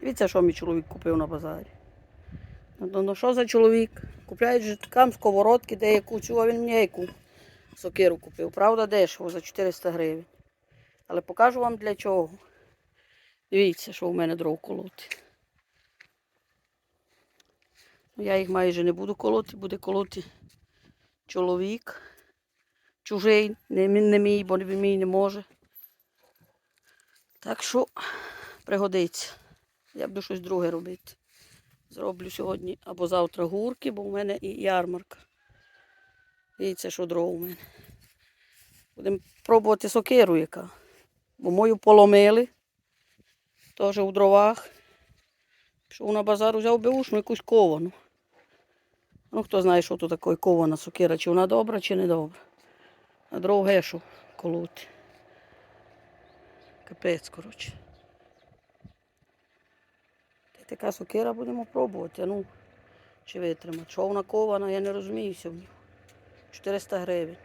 Дивіться, що мій чоловік купив на базарі. Ну, ну, що за чоловік? Купляють же там сковородки, де яку а він мені яку сокиру купив. Правда, дешево за 400 гривень. Але покажу вам для чого. Дивіться, що в мене дров колоти. Ну, Я їх майже не буду колоти, буде колоти чоловік. Чужий, не, не мій, бо він мій не може. Так що пригодиться. Я буду щось друге робити. Зроблю сьогодні або завтра гурки, бо в мене і ярмарка. Дивіться, що дров у мене. Будемо пробувати сокиру яка. Бо мою поломили. Теж у дровах. Пішов на базар, взяв беушну якусь ковану. Ну, хто знає, що тут таке кована сокира, чи вона добра, чи не добра. А дров гешу колоти. Капець, коротше. Така сокира будемо пробувати. Ну, чи витримати. Що вона кована, я не розуміюся в нього. 400 гривень.